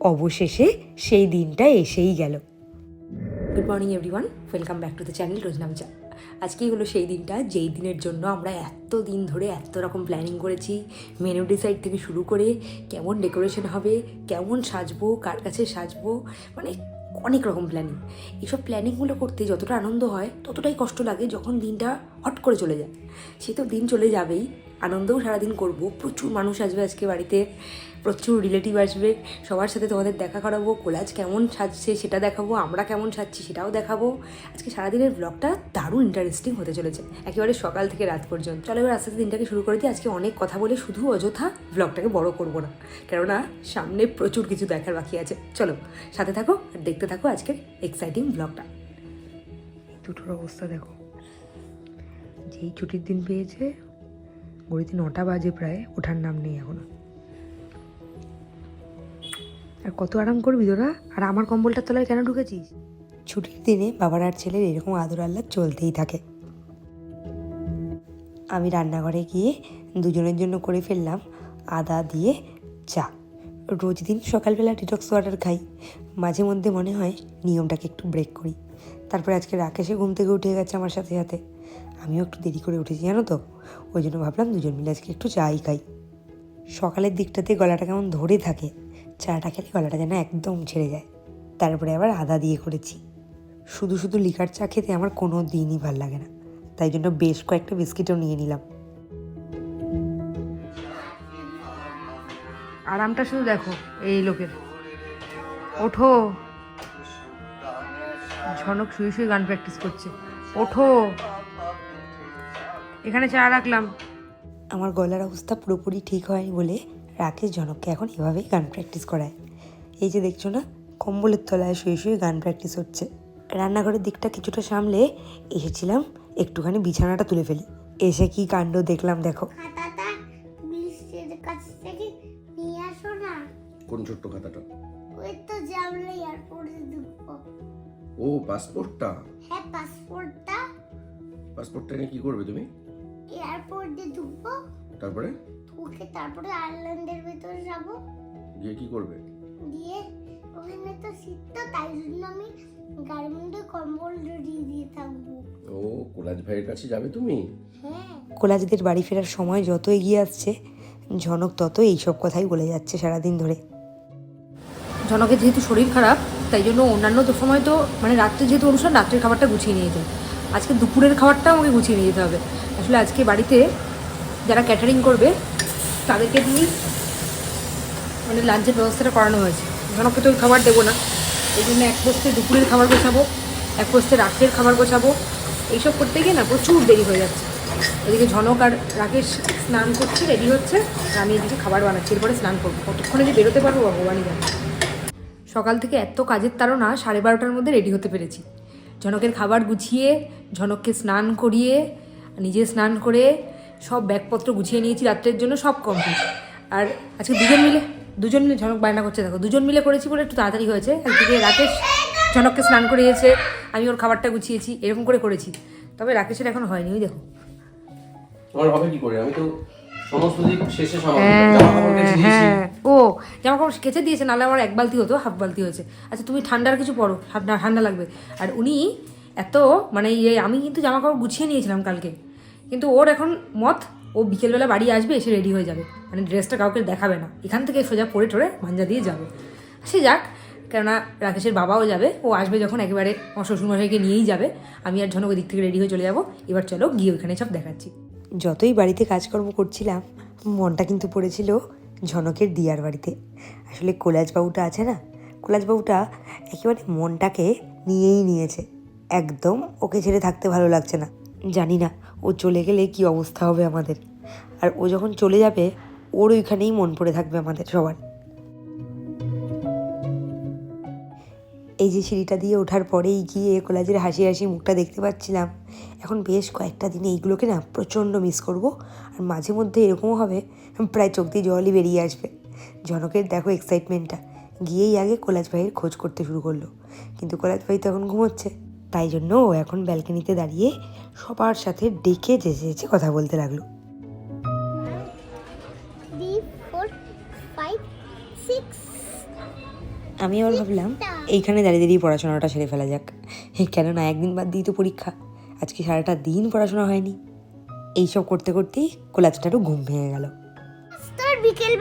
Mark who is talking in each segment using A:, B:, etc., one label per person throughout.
A: অবশেষে সেই দিনটা এসেই গেল। Good morning everyone welcome back to the channel Roznamcha আজকেই হলো সেই দিনটা, যেই দিনের জন্য আমরা এত দিন ধরে এত রকম প্ল্যানিং করেছি মেনু ডিসাইড থেকে শুরু করে কেমন ডেকোরেশন হবে, কেমন সাজবো, কার কাছে সাজবো মানে অনেক রকম প্ল্যানিং এইসব প্ল্যানিংগুলো করতে যতটা আনন্দ হয়, ততটাই কষ্ট লাগে যখন দিনটা হট করে চলে যায়। সে তো দিন চলে যাবেই। আনন্দও সারাদিন করব। প্রচুর মানুষ আসবে আজকে বাড়িতে, প্রচুর রিলেটিভ আসবে। সবার সাথে তোমাদের দেখা করাবো, কোলাজ কেমন সাজছে সেটা দেখাবো, আমরা কেমন সাজছি সেটাও দেখাবো। আজকে সারাদিনের ব্লগটা দারুণ ইন্টারেস্টিং হতে চলেছে, একেবারে সকাল থেকে রাত পর্যন্ত। চলো এবার আস্তে আস্তে দিনটাকে শুরু করে দিই। আজকে অনেক কথা বলে শুধু অযথা ব্লগটাকে বড় করব না, কেননা সামনে প্রচুর কিছু দেখার বাকি আছে। চলো সাথে থাকো আর দেখতে থাকো আজকের এক্সাইটিং ব্লগটা দুটোর অবস্থা দেখো। যেই ছুটির দিন পেয়েছে ঘড়িতে নটা বাজে প্রায়, ওঠার নাম নেই এখনও। আর কত আরাম করবি তোরা? আর আমার কম্বলটার তলায় কেন ঢুকেছিস? ছুটির দিনে বাবার আর ছেলের এরকম আদর আল্লাহ চলতেই থাকে। আমি রান্নাঘরে গিয়ে দুজনের জন্য করে ফেললাম আদা দিয়ে চা। রোজ দিন সকালবেলা ডিটক্স ওয়াটার খাই। মাঝে মধ্যে মনে হয় নিয়মটাকে একটু ব্রেক করি। তারপরে আজকে রাকেশে ঘুম থেকে উঠে গেছে আমার সাথে সাথে। আমিও একটু দেরি করে উঠেছি, জানো তো? ওই জন্য ভাবলাম দুজন মিলে আজকে একটু চাই খাই। সকালের দিকটাতে গলাটা কেমন ধরে থাকে, চাটা খেলে গলাটা যেন একদম ছেড়ে যায়। তারপরে আবার আদা দিয়ে করেছি। শুধু শুধু লিকার চা খেতে আমার কোনো দিনই ভালো লাগে না। তাই জন্য বেশ কয়েকটা বিস্কিটও নিয়ে নিলাম। আরামটা শুধু দেখো, এই লোকের। ওঠো। ঝনক শুয়ে শুয়ে গান প্র্যাকটিস করছে। ওঠো। এখানে চা রাখলাম। আমার গলার অবস্থা পুরোপুরি ঠিক হয়নি বলে রাকেশ জনককে এখন এভাবেই গান প্র্যাকটিস করায়। এই যে দেখছ না কম্বলের তলায় শুয়ে শুয়ে গান প্র্যাকটিস হচ্ছে। রান্নাঘরের দিকটা কিছুটা সামলে এসেছিলাম একটুখানি বিছানাটা তুলে ফেলি। এসে কি কাণ্ড দেখলাম দেখো।
B: কোন ছোট্ট খাতাটা?
C: ওই তো আমরা এয়ারপোর্টে ঢুকবো।
B: ও পাসপোর্টটা
C: হ্যাঁ পাসপোর্টটা
B: পাসপোর্টটা নিয়ে কি করবে তুমি?
C: এয়ারপোর্টে ঢুকবো।
B: তারপরে?
C: ওকে তারপরে আয়ারল্যান্ডের ভেতরে যাব।
B: গিয়ে কি করবে?
C: দিয়ে ওখানে তো শীত তো তাই জন্য আমি গাড়ির মধ্যে কম্বল জড়িয়ে দিয়ে থাকব।
B: ও কোলাজ ভাইয়ের কাছে যাবে তুমি?
C: হ্যাঁ।
A: কোলাজিদের বাড়ি ফেরার সময় যত এগিয়ে আসছে ঝনক তত এইসব কথাই বলে যাচ্ছে সারাদিন ধরে। ঝনকের যেহেতু শরীর খারাপ তাই জন্য অন্যান্য তো সময় তো মানে রাত্রে যেহেতু অনুষ্ঠান রাত্রের খাবারটা গুছিয়ে নিয়ে যেত আজকে দুপুরের খাবারটাও আমাকে গুছিয়ে নিয়ে যেতে হবে। আসলে আজকে বাড়িতে যারা ক্যাটারিং করবে, তাদেরকে দিয়েই মানে লাঞ্চের ব্যবস্থাটা করানো হয়েছে। জনককে তো খাবার দেবো না। এই জন্য এক পোস্তে দুপুরের খাবার গোছাবো, এক পোস্তে রাত্রের খাবার গোছাবো। এইসব করতে গিয়ে না প্রচুর দেরি হয়ে যাচ্ছে। এদিকে ঝনক আর রাকেশ স্নান করছে, রেডি হচ্ছে। আর আমি এদিকে খাবার বানাচ্ছি, এরপরে স্নান করব। কতক্ষণে যে বেরোতে পারব ভগবানই জানে। সকাল থেকে এত কাজের তাড়না, সাড়ে বারোটার মধ্যে রেডি হতে পেরেছি। ঝনকের খাবার গুছিয়ে, ঝনককে স্নান করিয়ে নিজে স্নান করে সব ব্যাগপত্র গুছিয়ে নিয়েছি রাত্রের জন্য সব কমপ্লিট আর আজকে দুজন মিলে দুজন মিলে ঝনক বায়না করছে দেখো দুজন মিলে করেছি বলে একটু তাড়াতাড়ি হয়েছে। একদিকে রাকেশ ঝনককে স্নান করিয়েছে আমি ওর খাবারটা গুছিয়েছি এরকম করে করেছি। তবে রাকেশের এখন হয়নি ওই দেখো।
B: তোমার হবে কি করে? আমি তো সমস্ত দিক শেষে
A: হ্যাঁ, হ্যাঁ। ও জামা কাপড় কেচে দিয়েছে নাহলে আমার এক বালতি হতো হাফ বালতি হয়েছে। আচ্ছা তুমি ঠান্ডার কিছু পরো ঠান্ডা ঠান্ডা লাগবে। আর উনি এত মানে ইয়ে আমি কিন্তু জামা কাপড় গুছিয়ে নিয়েছিলাম কালকে। কিন্তু ওর এখন মত, ও বিকেলবেলা বাড়ি আসবে, এসে রেডি হয়ে যাবে। মানে ড্রেসটা কাউকে দেখাবে না। এখান থেকে সোজা পরে টরে মাঞ্জা দিয়ে যাবে। সে যাক, কেননা রাকেশের বাবাও যাবে, ও আসবে যখন একেবারে আমার শ্বশুরমশাইকে নিয়েই যাবে। আমি আর ঝনক দিক থেকে রেডি হয়ে চলে যাব। এবার চলো গিয়ে ওইখানে সব দেখাচ্ছি। যতই বাড়িতে কাজকর্ম করছিলাম, মনটা কিন্তু পড়েছিল ঝনকের দিয়ার বাড়িতে। আসলে কোলাজবাবুটা আছে না? কোলাজবাবুটা একেবারে মনটাকে নিয়েই নিয়েছে। একদম ওকে ছেড়ে থাকতে ভালো লাগছে না। জানি না, ও চলে গেলে কি অবস্থা হবে আমাদের। আর ও যখন চলে যাবে, ওর ওইখানেই মন পড়ে থাকবে আমাদের সবার। এই যে সিঁড়িটা দিয়ে ওঠার পরেই গিয়ে কোলাজের হাসি হাসি মুখটা দেখতে পাচ্ছিলাম। এখন বেশ কয়েকটা দিনে এইগুলোকে না প্রচণ্ড মিস করব, আর মাঝে মধ্যে এরকমও হবে, প্রায় চোখ দিয়ে জলই বেরিয়ে আসবে। জনকের দেখো এক্সাইটমেন্টটা গিয়েই আগে কোলাজ ভাইয়ের খোঁজ করতে শুরু করল। কিন্তু কোলাজ ভাই তখন ঘুমোচ্ছে। তাই জন্য ও এখন ব্যালকনিতে দাঁড়িয়ে সবার সাথে ডেকে যেচে যেচে কথা বলতে লাগল। আমি আবার ভাবলাম, এইখানে দাঁড়িয়ে দাঁড়িয়ে পড়াশোনাটা সেরে ফেলা যাক। কেননা একদিন বাদ দিই তো পরীক্ষা। আজকে সারাটা দিন পড়াশোনা হয়নি। এইসব করতে করতেই কোলাজটারও ঘুম ভেঙে গেল।
C: তোর বিকেল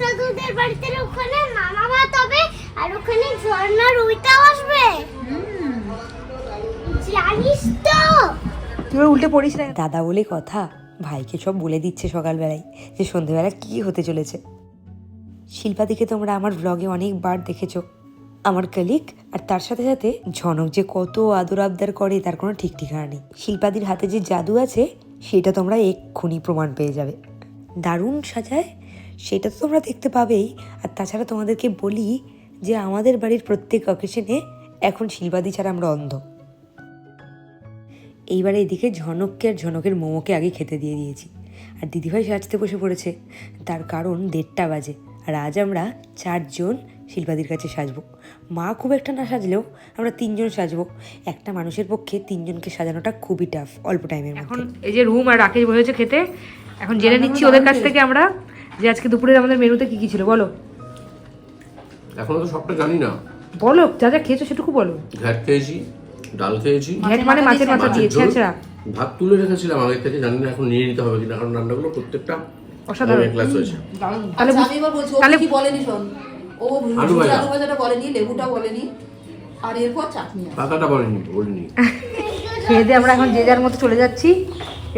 C: সাধুদের বাড়িতে ওখানে মামা ভাত হবে, আর ওখানে ঝর্ণার ওইটাও আসবে। জানিস তো।
A: তুই উল্টে পড়িস না দাদা বলে কথা, ভাইকে সব বলে দিচ্ছে সকালবেলায় যে সন্ধেবেলা কি হতে চলেছে। শিল্পাদিকে তোমরা আমার ব্লগে অনেকবার দেখেছ। আমার কলিগ আর তার সাথে সাথে ঝনক যে কত আদর আবদার করে, তার কোনো ঠিক ঠিকানা নেই। শিল্পাদির হাতে যে জাদু আছে, সেটা তোমরা এক্ষুনি প্রমাণ পেয়ে যাবে। দারুণ সাজায়, সেটা তো তোমরা দেখতে পাবেই। আর তাছাড়া তোমাদেরকে বলি যে আমাদের বাড়ির প্রত্যেক অকেশনে এখন শিল্পাদি ছাড়া আমরা অন্ধ। এইবারে এদিকে ঝনককে আর ঝনকের মোমোকে আগে খেতে দিয়ে দিয়েছি। আর দিদিভাই সাজতে বসে পড়েছে। তার কারণ দেড়টা বাজে। আর আজ আমরা চারজন শিল্পাদির কাছে সাজবো। মা খুব একটা না সাজলেও আমরা তিনজন সাজবো। একটা মানুষের পক্ষে তিনজনকে সাজানোটা খুবই টাফ অল্প টাইমের
D: এখন এই যে রুম আর রাকেশ বসেছে খেতে এখন জেনে নিচ্ছি ওদের কাছ থেকে আমরা যে আজকে দুপুরের আমাদের মেনুতে কি কি ছিল বলো।
B: এখনও তো সবটা জানি না।
D: বলো যা যা খেয়েছো সেটুকু বলো।
B: ঘ্যাট খেয়েছি ডাল খেয়েছি।
D: মানে মাছের মাথা
B: মাছের
D: দিয়ে
B: ঝোল।
D: ছেঁচড়া
B: ভাত তুলে রেখেছিলাম আগে থেকে জানি না এখন নিয়ে নিতে হবে কিনা কারণ রান্নাগুলো প্রত্যেকটা
D: অসাধারণ।
B: ক্লাস হয়েছে।
D: তাহলে
E: আচ্ছা, আমি এবার বলছি ও কি বলেনি শোন? ও
B: আলু
E: ভাজাটা বলেনি লেবুটা বলেনি আর এরপর চাটনি আছে।
B: পাতাটা বলেনি বলিনি।
D: খেয়ে দিয়ে আমরা এখন যে যার মতো চলে যাচ্ছি।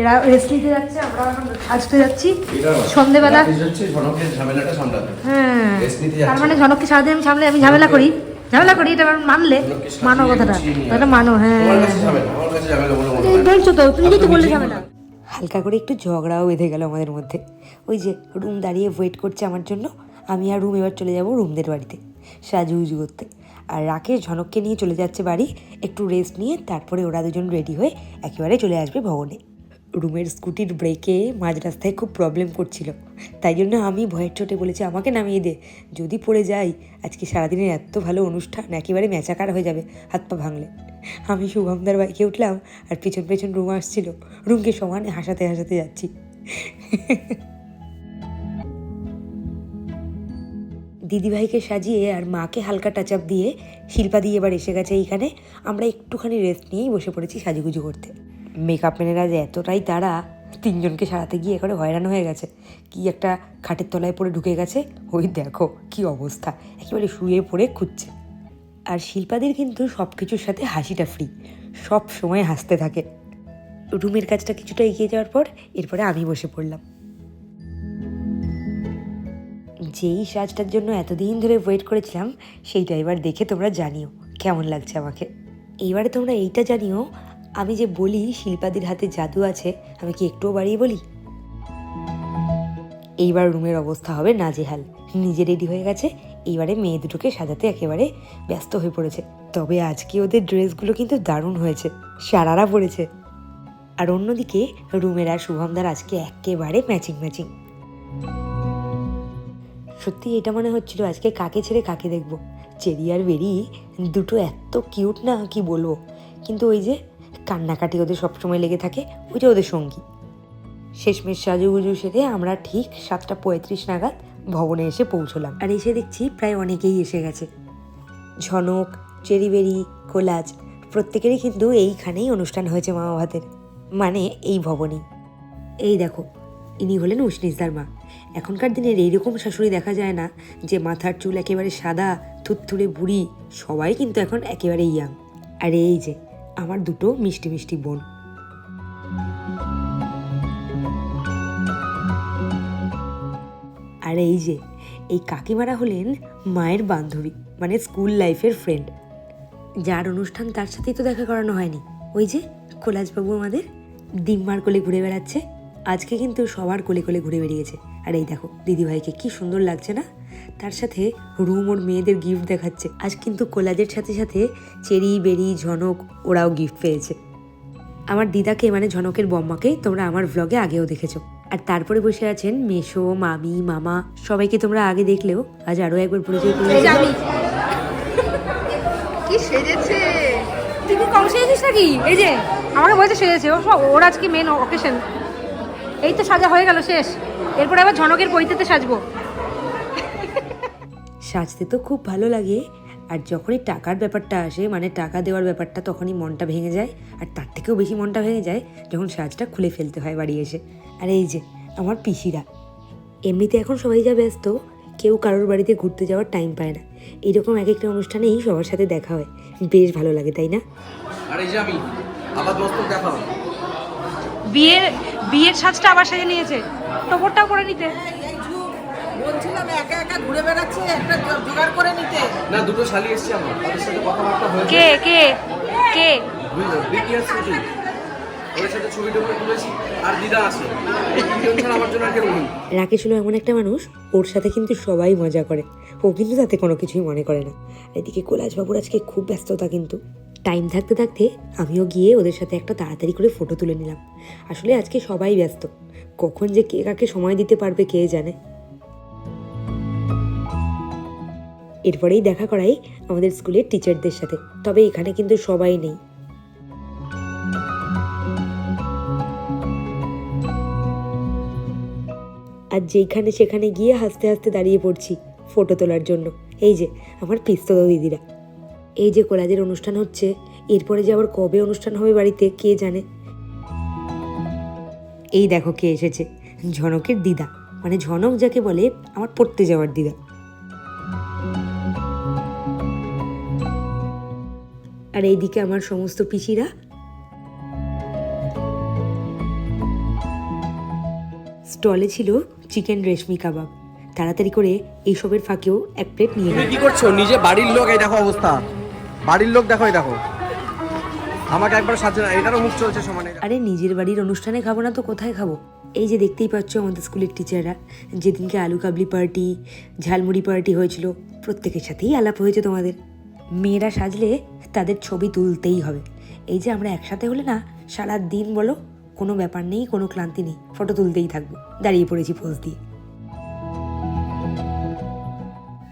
D: এরা রেস্ট নিতে যাচ্ছে আমরা এখন আসতে যাচ্ছি। সন্ধেবেলা।
B: যাচ্ছে ঝনকের ঝামেলাটা সামলাতে
D: হ্যাঁ তার মানে ঝনককে সারাদিন আমি সামলে আমি ঝামেলা করি। ঝামেলা করি এটা মানলে মানো কথাটা। এটা মানো হ্যাঁ। বলছো তো তুমি বললে ঝামেলা।
A: হালকা করে একটু ঝগড়াও বেঁধে গেল আমাদের মধ্যে। ওই যে রুম দাঁড়িয়ে ওয়েট করছে আমার জন্য আমি আর রুম এবার চলে যাব রুমদের বাড়িতে সাজুগুজু করতে। আর রাকেশ ঝনককে নিয়ে চলে যাচ্ছে বাড়ি একটু রেস্ট নিয়ে তারপরে ওরা দুজন রেডি হয়ে একেবারে চলে আসবে ভবনে। রুমের স্কুটির ব্রেকে মাঝ রাস্তায় খুব প্রবলেম করছিল। তাই জন্য আমি ভয়ের চোটে বলেছি, আমাকে নামিয়ে দে। যদি পড়ে যাই, আজকে সারাদিনের এত ভালো অনুষ্ঠান, একেবারে ম্যাচাকার হয়ে যাবে, হাত পা ভাঙলে। আমি শুভমদার বাইকে উঠলাম আর পেছন পেছন রুম আসছিল। রুমকে সমানে হাসাতে হাসাতে যাচ্ছি। দিদিভাইকে সাজিয়ে আর মাকে হালকা টাচ আপ দিয়ে শিল্পা দিয়ে এবার এসে গেছে এইখানে। আমরা একটুখানি রেস্ট নিয়েই বসে পড়েছি সাজুগুজু করতে। মেকআপ ম্যানেরা যে এতটাই তারা তিনজনকে সারাতে গিয়ে একেবারে হয়রান হয়ে গেছে। কি একটা খাটের তলায় পড়ে ঢুকে গেছে? ওই দেখো কি অবস্থা। একেবারে শুয়ে পড়ে খুঁজছে। আর শিল্পাদের কিন্তু সব কিছুর সাথে হাসিটা ফ্রি সব সময় হাসতে থাকে। রুমের কাজটা কিছুটা এগিয়ে যাওয়ার পর এরপরে আমি বসে পড়লাম। যেই সাজটার জন্য এতদিন ধরে ওয়েট করেছিলাম, সেইটা এবার দেখে তোমরা জানিও। কেমন লাগছে আমাকে? এইবারে তোমরা এইটা জানিও আমি যে বলি শিল্পাদির হাতে জাদু আছে, আমি কি একটুও বাড়িয়ে বলি? এইবার রুমের অবস্থা হবে নাজেহাল। নিজে রেডি হয়ে গেছে, এইবারে মেয়ে দুটোকে সাজাতে একেবারে ব্যস্ত হয়ে পড়েছে। তবে আজকে ওদের ড্রেসগুলো কিন্তু দারুণ হয়েছে, সারারা পড়েছে আর অন্যদিকে রুমের আর শুভমদার আজকে একেবারে ম্যাচিং ম্যাচিং সত্যি এটা মনে হচ্ছিল আজকে কাকে ছেড়ে কাকে দেখব। চেরি আর বেরি দুটো এত কিউট না, কি বলব? কিন্তু ওই যে কান্নাকাটি ওদের সবসময় লেগে থাকে, ওইটা ওদের সঙ্গী। শেষমেশ সাজুগুজু সেরে আমরা ঠিক সাতটা পঁয়ত্রিশ নাগাদ ভবনে এসে পৌঁছলাম। আর এসে দেখছি প্রায় অনেকেই এসে গেছে। ঝনক, চেরিবেরি, কোলাজ, প্রত্যেকেরই কিন্তু এইখানেই অনুষ্ঠান হয়েছে মামা ভাতের। মানে এই ভবনেই এই দেখো, ইনি হলেন উষ্ণিসদার মা। এখনকার দিনের এইরকম শাশুড়ি দেখা যায় না যে মাথার চুল একেবারে সাদা, থুতথুড়ে বুড়ি, সবাই কিন্তু এখন একেবারে ইয়াং আর এই যে আমার দুটো মিষ্টি মিষ্টি বোন। আর এই যে, এই কাকিমারা হলেন মায়ের বান্ধবী মানে স্কুল লাইফের ফ্রেন্ড যার অনুষ্ঠান তার সাথেই তো দেখা করানো হয়নি। ওই যে কোলাজবাবু আমাদের ডিম্মার কোলে ঘুরে বেড়াচ্ছে। আজকে কিন্তু সবার কোলে কোলে ঘুরে বেরিয়েছে। আর এই দেখো, দিদিভাইকে কি সুন্দর লাগছে না? তার সাথে রুম ওর মেয়েদের গিফট দেখাচ্ছে। আজ কিন্তু কোলাজের সাথে সাথে চেরি বেরি ঝনক ওরাও গিফট পেয়েছে। আমার দিদাকে মানে ঝনকের বম্মাকে তোমরা আমার ব্লগে আগেও দেখেছ। আর তারপরে বসে আছেন মেশো মামি মামা সবাইকে তোমরা আগে দেখলেও আজ আরও একবার পরিচয় করে।
E: কি সেজেছে?
D: তুই কি কম সেজেছিস নাকি? এই যে আমাকে বলছে সেজেছে। ও ওর আজকে মেন অকেশন এই তো সাজা হয়ে গেল শেষ। এরপর আবার ঝনকের পৈতেতে সাজবো।
A: সাজতে তো খুব ভালো লাগে। আর যখনই টাকার ব্যাপারটা আসে মানে টাকা দেওয়ার ব্যাপারটা তখনই মনটা ভেঙে যায়। আর তার থেকেও বেশি মনটা ভেঙে যায় যখন সাজটা খুলে ফেলতে হয় বাড়ি এসে। আর এই যে আমার পিসিরা। এমনিতে এখন সবাই যা ব্যস্ত কেউ কারোর বাড়িতে ঘুরতে যাওয়ার টাইম পায় না। এরকম এক একটা অনুষ্ঠানেই সবার সাথে দেখা হয়। বেশ ভালো লাগে তাই না?
B: আর এই যে আমি আবার মস্তক দেখাও
D: বিয়ের বিয়ের সাজটা আবার সেজে নিয়েছে। টোপরটাও করে নিতে।
E: বলছিলাম একা একা ঘুরে বেড়াচ্ছে একটা জোগাড় করে নিতে।
B: না দুটো শালি এসছে আমার তাদের সাথে কথাবার্তা হয়েছে।
D: কে কে কে?
B: বুঝলো বিকি আর ছুটি ওর সাথে ছবি টবি তুলেছি আর দিদা আছে। এই তিনজন ছাড়া আমার জন্য আর কেউ
A: রাকেশ হলো এমন একটা মানুষ ওর সাথে কিন্তু সবাই মজা করে। ও কিন্তু তাতে কোনো কিছুই মনে করে না। এদিকে কৈলাসবাবুর আজকে খুব ব্যস্ততা কিন্তু। টাইম থাকতে থাকতে আমিও গিয়ে ওদের সাথে একটা তাড়াতাড়ি করে ফটো তুলে নিলাম। আসলে আজকে সবাই ব্যস্ত। কখন যে কে কাকে সময় দিতে পারবে কে জানে। এরপরেই দেখা করাই আমাদের স্কুলের টিচারদের সাথে। তবে এখানে কিন্তু সবাই নেই। আর যেইখানে সেখানে গিয়ে হাসতে হাসতে দাঁড়িয়ে পড়ছি ফটো তোলার জন্য। এই যে, আমার পিস্তত দিদিরা। এই যে কোলাজের অনুষ্ঠান হচ্ছে, এরপরে যে আবার কবে অনুষ্ঠান হবে বাড়িতে, কে জানে? এই দেখো কে এসেছে, ঝনকের দিদা। মানে ঝনক যাকে বলে, আমার পড়তে যাওয়ার দিদা। আর এইদিকে আমার সমস্ত পিসিরা। স্টলে ছিল চিকেন রেশমি কাবাব। তাড়াতাড়ি করে এইসবের ফাঁকেও এক প্লেট নিয়ে
B: কি করছ? নিজে বাড়ির লোক এই দেখো অবস্থা। বাড়ির লোক দেখো এই দেখো। আমাকে একবার সাথে না এটারও মুখ চলছে সমানে।
A: আরে নিজের বাড়ির অনুষ্ঠানে খাব না তো কোথায় খাব? এই যে দেখতেই পাচ্ছ আমাদের স্কুলের টিচাররা। যেদিনকে আলু কাবলি পার্টি ঝালমুড়ি পার্টি হয়েছিল প্রত্যেকের সাথেই আলাপ হয়েছে তোমাদের। মেয়েরা সাজলে তাদের ছবি তুলতেই হবে। এই যে আমরা একসাথে হলে না, সারা দিন বলো, কোনো ব্যাপার নেই, কোনো ক্লান্তি নেই। ফটো তুলতেই থাকব। দাঁড়িয়ে পড়েছি পোজ দিয়ে।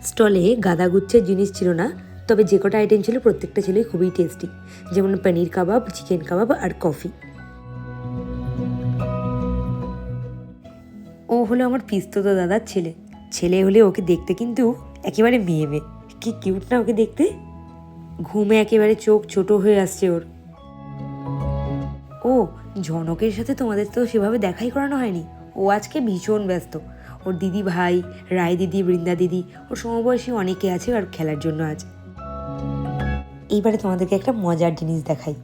A: স্টলে গাদাগুচ্ছের জিনিস ছিল না, তবে যে কটা আইটেম ছিল প্রত্যেকটা ছিলই খুবই টেস্টি যেমন পনির কাবাব চিকেন কাবাব আর কফি ও হলো আমার পিস্তত দাদার ছেলে। ছেলে হলে ওকে দেখতে কিন্তু একেবারে মেয়ে মেয়ে। কি কিউট না ওকে দেখতে? ঘুমে একেবারে চোখ ছোট হয়ে আসছে ওর। ও, জনকের সাথে তোমাদের তো সেভাবে দেখাই করানো হয়নি। ও আজকে ভীষণ ব্যস্ত। ওর দিদি ভাই, রায় দিদি, বৃন্দা দিদি, ওর সমবয়সী অনেকে আছে আর খেলার জন্য আছে এইবারে তোমাদেরকে একটা মজার জিনিস দেখাই।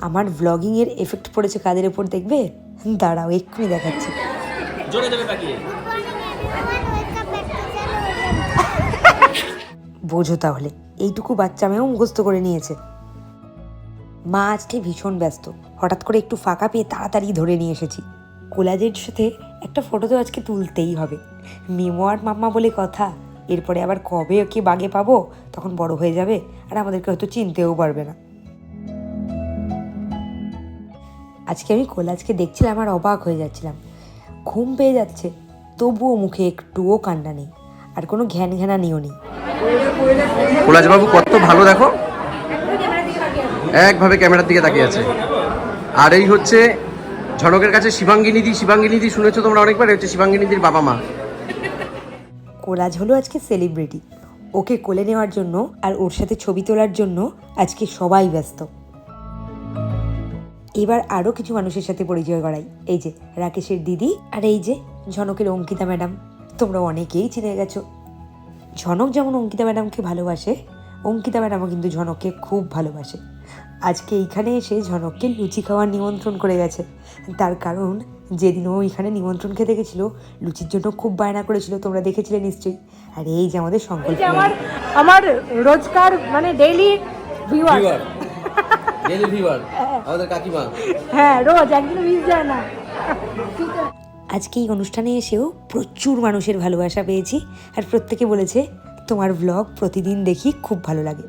A: আমার ব্লগিংয়ের এফেক্ট পড়েছে কাদের ওপর দেখবে? দাঁড়াও, এক্ষুনি দেখাচ্ছি।
B: জোরে তাকিয়ে।
A: বোঝো তাহলে। এইটুকু বাচ্চা মেয়েও মুখস্থ করে নিয়েছে। মা আজকে ভীষণ ব্যস্ত। হঠাৎ করে একটু ফাঁকা পেয়ে তাড়াতাড়ি ধরে নিয়ে এসেছি। কোলাজের সাথে একটা ফটো তো আজকে তুলতেই হবে। মিমো আর মাম্মা বলে কথা, এরপরে আবার কবে ওকে বাগে পাবো, তখন বড় হয়ে যাবে, আর আমাদেরকে হয়তো চিনতেও পারবে না। আজকে আমি কোলাজকে দেখছিলাম আর অবাক হয়ে যাচ্ছিলাম। ঘুম পেয়ে যাচ্ছে, তবুও মুখে একটুও কান্না নেই, আর কোনো ঘ্যান ঘ্যানানিও নেই।
B: বাবু কত ভালো দেখো। একভাবে ক্যামেরার দিকে তাকিয়ে আছে। আর এই হচ্ছে ঝনকের কাছে শিবাঙ্গিনীদি শিবাঙ্গিনীদি শুনেছো তোমরা অনেকবার? হচ্ছে শিবাঙ্গিনীদির বাবা মা।
A: কোলাজ হলো আজকে সেলিব্রিটি ওকে কোলে নেওয়ার জন্য আর ওর সাথে ছবি তোলার জন্য আজকে সবাই ব্যস্ত। এবার আরও কিছু মানুষের সাথে পরিচয় করাই। এই যে রাকেশের দিদি আর এই যে ঝনকের অঙ্কিতা ম্যাডাম। তোমরা অনেকেই চিনে গেছো। ঝনক যেমন অঙ্কিতা ম্যাডামকে ভালোবাসে অঙ্কিতা ম্যাডামও কিন্তু ঝনককে খুব ভালোবাসে। আজকে এইখানে এসে ঝনককে লুচি খাওয়ার নিমন্ত্রণ করে গেছে। তার কারণ যেদিন ও এখানে নিমন্ত্রণ খেতে গেছিল লুচির জন্য খুব বায়না করেছিল তোমরা দেখেছিলে নিশ্চয়ই। আর এই যে আমাদের সংকল্প
D: আমার আমার রোজকার মানে ডেইলি ভিউয়ার
B: ডেলি ভিউয়ার আমাদের কাকিমা।
D: হ্যাঁ রোজ একদিন মিস যায় না।
A: আজকে এই অনুষ্ঠানে এসেও প্রচুর মানুষের ভালোবাসা পেয়েছি আর প্রত্যেকে বলেছে তোমার ব্লগ প্রতিদিন দেখি খুব ভালো লাগে।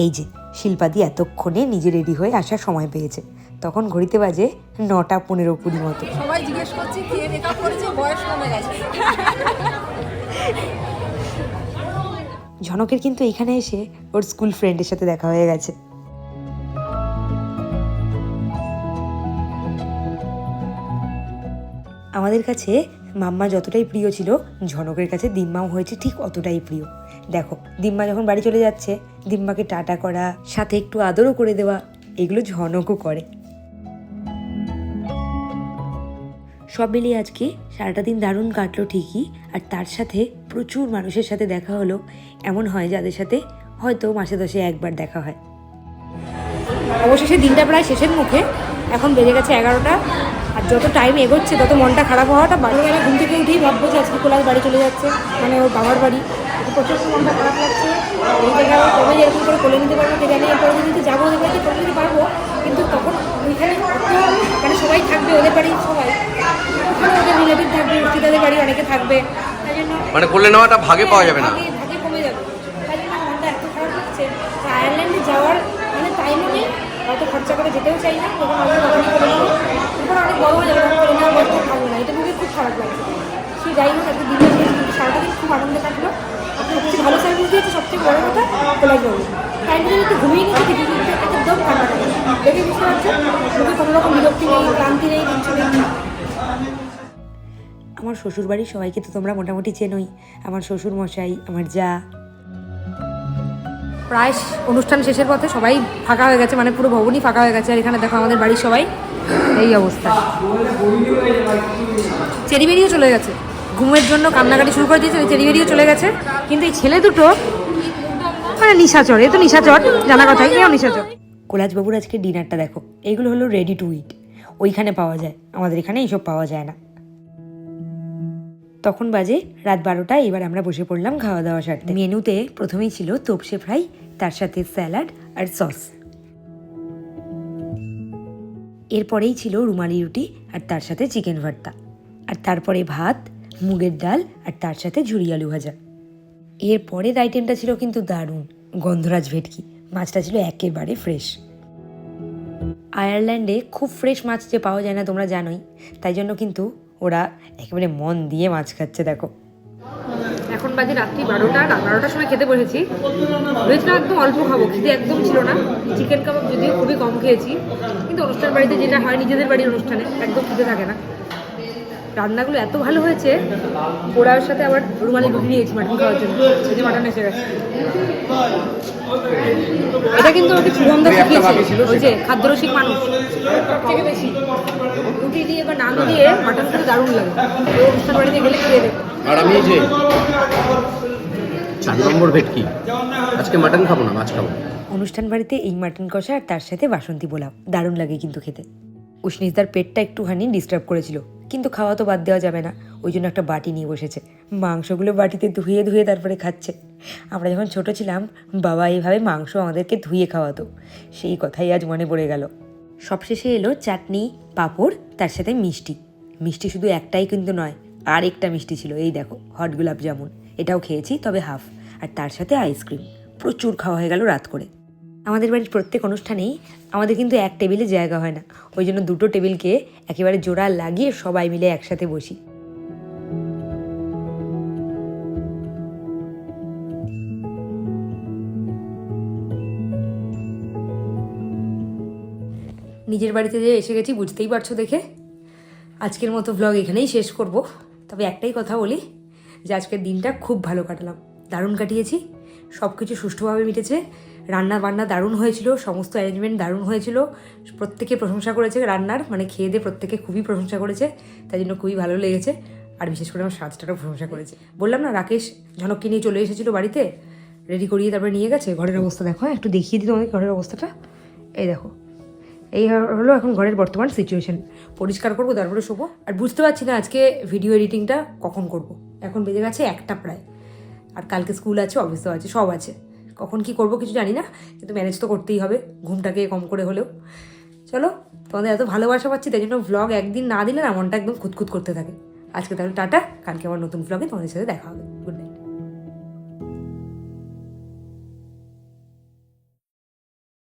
A: এই যে শিল্পাদি এতক্ষণে নিজে রেডি হয়ে আসার সময় পেয়েছে। তখন ঘড়িতে বাজে নটা পনেরো কুড়ি মতো।
E: সবাই জিজ্ঞেস করছে কে মেকআপ করেছে? বয়স কমে গেছে।
A: ঝনকের কিন্তু এখানে এসে ওর স্কুল ফ্রেন্ডের সাথে দেখা হয়ে গেছে।
D: আমাদের কাছে মাম্মা যতটাই প্রিয় ছিল, ঝনকের কাছে দিম্মাও হয়েছে ঠিক অতটাই প্রিয়। দেখো, দিম্মা যখন বাড়ি চলে যাচ্ছে, দিম্মাকে টাটা করা, সাথে একটু আদরও করে দেওয়া, এগুলো ঝনকও করে। সব মিলিয়ে আজকে সারাটা দিন দারুণ কাটলো ঠিকই, আর তার সাথে প্রচুর মানুষের সাথে দেখা হলো। এমন হয় যাদের সাথে হয়তো মাসে দশে একবার দেখা হয়। অবশেষে দিনটা প্রায় শেষের মুখে, এখন বেজে গেছে এগারোটা। আর যত টাইম এগোচ্ছে তত মনটা খারাপ হওয়াটা বাড়ি। গেলে ঘুম থেকে উঠেই ভাববো যে আজকে কোলাস বাড়ি চলে যাচ্ছে মানে ওর বাবার বাড়ি। তো প্রচণ্ড মনটা খারাপ লাগছে। এই জায়গায় কবে এরকম করে কোলে নিতে পারব জানি এরপরে যদি যাব ওদের বাড়িতে কোলে নিতে পারব কিন্তু তখন ওইখানে মানে সবাই থাকবে ওদের বাড়ির সবাই। ওখানে ওদের রিলেটিভ থাকবে রিস্তিদাদের বাড়ি অনেকে থাকবে। তাই জন্য
A: মানে করলে নেওয়াটা ভাগে পাওয়া যাবে না।
D: ভাগে ভাগে কমে যাবে। তাই জন্য মনটা এত খারাপ লাগছে। আয়ারল্যান্ডে যাওয়ার মানে টাইমও নেই অত খরচা করে যেতেও চাই না তখন অনেক তখন অনেক বড় হয়ে যাবে থাকবে না। এটা খুব খারাপ লাগছে। সে যাই হোক একটা দিনের সারাটা দিন খুব আনন্দে কাটলো। আপনি সবচেয়ে ভালো সার্ভিস দিয়েছে সবচেয়ে বড় কথা খোলা যাবে টাইমটা একটু ঘুমিয়ে কিন্তু একদম ঠান্ডা থাকে দেখে বুঝতে পারছেন মুখে কোনো রকম বিরক্তি নেই ক্লান্তি নেই কিছু নেই। আমার শ্বশুর বাড়ির সবাইকে তো তোমরা মোটামুটি চেনোই। আমার শ্বশুর মশাই আমার যা। প্রায় অনুষ্ঠান শেষের পথে সবাই ফাঁকা হয়ে গেছে মানে পুরো ভবনই ফাঁকা হয়ে গেছে। আর এখানে দেখো আমাদের বাড়ির সবাই। এই অবস্থা। চেরি বেরিয়ে চলে গেছে। ঘুমের জন্য কান্নাকাটি শুরু করে দিয়েছে চেরি বেরিয়ে চলে গেছে। কিন্তু এই ছেলে দুটো মানে নিশাচর এ তো নিশাচর জানা কথাই কেউ নিশাচর। কৈলাসবাবুর আজকে ডিনারটা দেখো এইগুলো হলো রেডি টু ইট ওইখানে পাওয়া যায় আমাদের এখানে এইসব পাওয়া যায় না। তখন বাজে রাত বারোটা এবার আমরা বসে পড়লাম খাওয়া দাওয়া সারতে। মেনুতে প্রথমেই ছিল তোপসে ফ্রাই তার সাথে স্যালাড আর সস। এরপরেই ছিল রুমালি রুটি আর তার সাথে চিকেন ভর্তা। আর তারপরে ভাত, মুগের ডাল আর তার সাথে ঝুরি আলু ভাজা। এর পরের আইটেমটা ছিল কিন্তু দারুণ, গন্ধরাজ ভেটকি। মাছটা ছিল একেবারে ফ্রেশ আয়ারল্যান্ডে খুব ফ্রেশ মাছ যে পাওয়া যায় না তোমরা জানোই। তাই জন্য কিন্তু ওরা একেবারে মন দিয়ে মাছ খাচ্ছে, দেখো। এখন বাজে রাত্রি বারোটা বারোটার সময় খেতে বসেছি। ভেবেছিলাম একদম অল্প খাব, খিদে একদম ছিল না। চিকেন কাবাব যদিও খুবই কম খেয়েছি। কিন্তু অনুষ্ঠান বাড়িতে যেটা হয় নিজেদের বাড়ির অনুষ্ঠানে একদম খিদে থাকে না। রান্নাগুলো এত ভালো হয়েছে পোড়ার সাথে আবার রুমালি রুটি নিয়েছি মাটন খাওয়ার জন্য। মাটন এসে গেছে। এটা কিন্তু ওকে সুগন্ধ শিখিয়েছে ওই যে খাদ্যরসিক মানুষ। থেকে বেশি। রুটি দিয়ে বা নান দিয়ে মাটন খেতে দারুণ লাগে। অনুষ্ঠান বাড়িতে গেলে খেয়ে দেবে
A: আর আমি যে চার নম্বর আজকে মাটন খাব না, মাছ খাব। অনুষ্ঠান বাড়িতে এই মাটন কষা আর তার সাথে বাসন্তী পোলাও। দারুণ লাগে কিন্তু খেতে। উষ্ণিসদার পেটটা একটুখানি ডিস্টার্ব করেছিল, কিন্তু খাওয়া তো বাদ দেওয়া যাবে না, ওই জন্য একটা বাটি নিয়ে বসেছে। মাংসগুলো বাটিতে ধুয়ে ধুয়ে তারপরে খাচ্ছে। আমরা যখন ছোট ছিলাম, বাবা এইভাবে মাংস আমাদেরকে ধুয়ে খাওয়াতো। সেই কথাই আজ মনে পড়ে গেল। সবশেষে এলো চাটনি, পাঁপড়, তার সাথে মিষ্টি। মিষ্টি শুধু একটাই কিন্তু নয় আর একটা মিষ্টি ছিল, এই দেখো, হট গোলাপ জামুন। এটাও খেয়েছি, তবে হাফ আর তার সাথে আইসক্রিম। প্রচুর খাওয়া হয়ে গেল রাত করে। আমাদের বাড়ির প্রত্যেক অনুষ্ঠানেই আমাদের কিন্তু এক টেবিলে জায়গা হয় না। ওই জন্য দুটো টেবিলকে একেবারে জোড়া লাগিয়ে সবাই মিলে একসাথে বসি। নিজের বাড়িতে যে এসে গেছি, বুঝতেই পারছ দেখে? আজকের মতো ব্লগ এখানেই শেষ করব। তবে একটাই কথা বলি, যে আজকের দিনটা খুব ভালো কাটালাম। দারুণ কাটিয়েছি সব কিছু সুষ্ঠুভাবে মিটেছে রান্না বান্না দারুণ হয়েছিল সমস্ত অ্যারেঞ্জমেন্ট দারুণ হয়েছিল প্রত্যেকে প্রশংসা করেছে রান্নার মানে খেয়ে দিয়ে প্রত্যেকে খুবই প্রশংসা করেছে তাই জন্য খুবই ভালো লেগেছে আর বিশেষ করে আমার সাজটারও প্রশংসা করেছে বললাম না রাকেশ ঝনককে নিয়ে চলে এসেছিল বাড়িতে রেডি করিয়ে তারপরে নিয়ে গেছে ঘরের অবস্থা দেখো হ্যাঁ, একটু দেখিয়ে দিই তোমাদের ঘরের অবস্থাটা এই দেখো এই হলো এখন ঘরের বর্তমান সিচুয়েশন পরিষ্কার করব তারপরে শোবো আর বুঝতে পারছি না আজকে ভিডিও এডিটিংটা কখন করব। এখন বেজে গেছে একটা প্রায় আর কালকে স্কুল আছে অফিসও আছে, সব আছে। কখন কি করব কিছু জানি না, কিন্তু ম্যানেজ তো করতেই হবে, ঘুমটাকে কম করে হলেও। চলো, তোমাদের এত ভালোবাসা পাচ্ছি, তাই জন্য ভ্লগ একদিন না দিলে না, মনটা একদম খুঁতখুত করতে থাকে। আজকে তাহলে টাটা, কালকে আমার নতুন ভ্লগে তোমাদের সাথে দেখা হবে। গুড